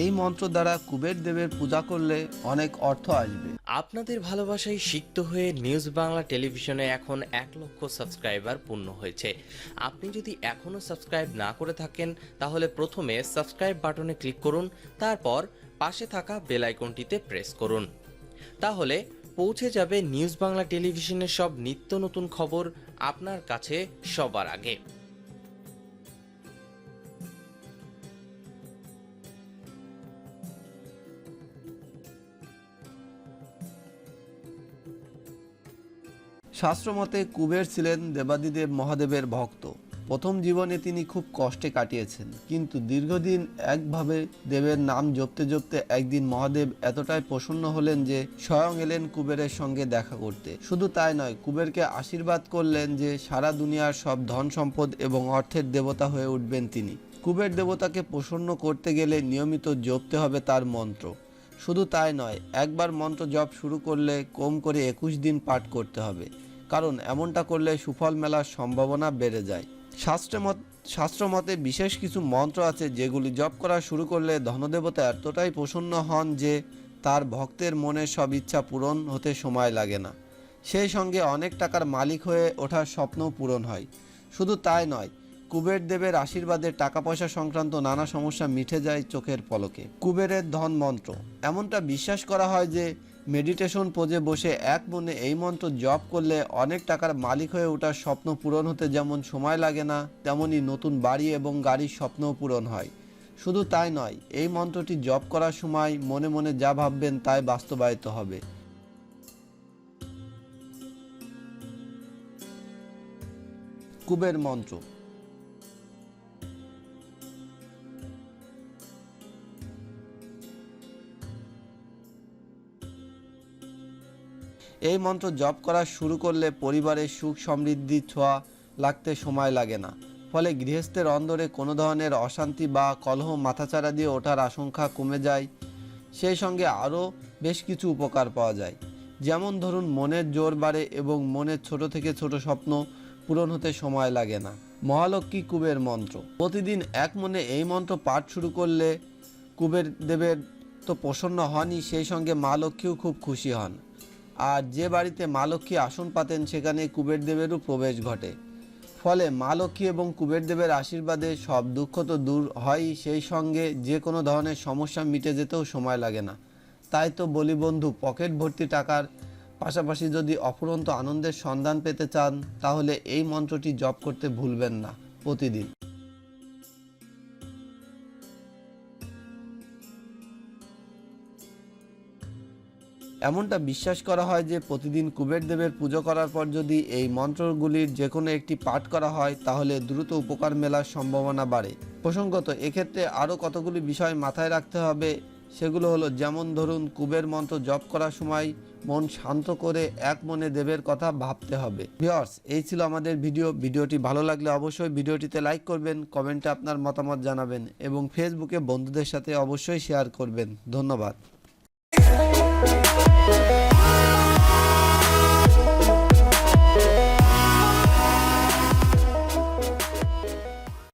এই মন্ত্র দ্বারা কুবের দেবের পূজা করলে অনেক অর্থ আসবে। আপনাদের ভালোবাসায় সিক্ত হয়ে নিউজ বাংলা টেলিভিশনে এখন এক লক্ষ সাবস্ক্রাইবার পূর্ণ হয়েছে। আপনি যদি এখনও সাবস্ক্রাইব না করে থাকেন, তাহলে প্রথমে সাবস্ক্রাইব বাটনে ক্লিক করুন, তারপর পাশে থাকা বেল আইকনটিতে প্রেস করুন। তাহলে পৌঁছে যাবে নিউজ বাংলা টেলিভিশনের সব নিত্য নতুন খবর আপনার কাছে সবার আগে। শাস্ত্রমতে কুবের ছিলেন দেবাদিদেব মহাদেবের ভক্ত। প্রথম জীবনে তিনি খুব কষ্টে কাটিয়েছেন, কিন্তু দীর্ঘদিন একভাবে দেবের নাম জপতে জপতে একদিন মহাদেব এতটাই প্রসন্ন হলেন যে স্বয়ং এলেন কুবেরের সঙ্গে দেখা করতে। শুধু তাই নয়, কুবেরকে আশীর্বাদ করলেন যে সারা দুনিয়ার সব ধন সম্পদ এবং অর্থের দেবতা হয়ে উঠবেন তিনি। কুবের দেবতাকে প্রসন্ন করতে গেলে নিয়মিত জপতে হবে তার মন্ত্র। শুধু তাই নয়, একবার মন্ত্র জপ শুরু করলে কম করে একুশ দিন পাঠ করতে হবে। কারণ এমনটা করলে সুফল মেলার সম্ভাবনা বেড়ে যায়। শাস্ত্র মত, শাস্ত্র মতে বিশেষ কিছু মন্ত্র আছে যেগুলি জপ করা শুরু করলে ধনদেবতা এতটাই প্রসন্ন হন যে তার ভক্তের মনের সব ইচ্ছা পূরণ হতে সময় লাগে না। সেই সঙ্গে অনেক টাকার মালিক হয়ে ওঠার স্বপ্নও পূরণ হয়। শুধু তাই নয় কুবের দেবের আশীর্বাদে টাকা পয়সা সংক্রান্ত নানা সমস্যা মিটে যায় চোখের পলকে। কুবেরের ধন মন্ত্র। এমনটা বিশ্বাস করা হয় যে, মেডিটেশন পোজে বসে এক মনে এই মন্ত্র জপ করলে অনেক টাকার মালিক হয়ে ওঠার স্বপ্ন পূরণ হতে যেমন সময় লাগে না, তেমনি নতুন বাড়ি এবং গাড়ির স্বপ্নও পূরণ হয়। শুধু তাই নয়, এই মন্ত্রটি জপ করার সময় মনে মনে যা ভাববেন তাই বাস্তবায়িত হবে। কুবের মন্ত্র। এই মন্ত্র জপ করা শুরু করলে পরিবারের সুখ সমৃদ্ধি ছোঁয়া লাগতে সময় লাগে না। ফলে গৃহস্থের অন্দরে কোনো ধরনের অশান্তি বা কলহ মাথাচাড়া দিয়ে ওঠার আশঙ্কা কমে যায়। সেই সঙ্গে আরও বেশ কিছু উপকার পাওয়া যায়। যেমন ধরুন, মনের জোর বাড়ে এবং মনের ছোট থেকে ছোট স্বপ্ন পূরণ হতে সময় লাগে না। মহালক্ষ্মী কুবের মন্ত্র। প্রতিদিন এক মনে এই মন্ত্র পাঠ শুরু করলে কুবের দেবের তো প্রসন্ন হনই, সেই সঙ্গে মা লক্ষ্মীও খুব খুশি হন। আর যে বাড়িতে মা লক্ষ্মী আসন পাতেন সেখানে কুবের দেবেরও প্রবেশ ঘটে। ফলে মা লক্ষ্মী এবং কুবের দেবের আশীর্বাদে সব দুঃখ তো দূর হয়ই, সেই সঙ্গে যে কোনো ধরনের সমস্যা মিটে যেতেও সময় লাগে না। তাই তো বলি বন্ধু, পকেট ভর্তি টাকার পাশাপাশি যদি অফুরন্ত আনন্দের সন্ধান পেতে চান, তাহলে এই মন্ত্রটি জপ করতে ভুলবেন না প্রতিদিন। এমনটা বিশ্বাস করা হয় যে প্রতিদিন কুবের দেবের পুজো করার পর যদি এই মন্ত্রগুলির যে কোনো একটি পাঠ করা হয়, তাহলে দ্রুত উপকার মেলার সম্ভাবনা বাড়ে। প্রসঙ্গত, এক্ষেত্রে আরও কতগুলি বিষয় মাথায় রাখতে হবে, সেগুলো হলো যেমন ধরুন, কুবের মন্ত্র জপ করার সময় মন শান্ত করে এক মনে দেবের কথা ভাবতে হবে। ভিওর্স এই ছিল আমাদের ভিডিও। ভিডিওটি ভালো লাগলে অবশ্যই ভিডিওটিতে লাইক করবেন, কমেন্টে আপনার মতামত জানাবেন এবং ফেসবুকে বন্ধুদের সাথে অবশ্যই শেয়ার করবেন। ধন্যবাদ।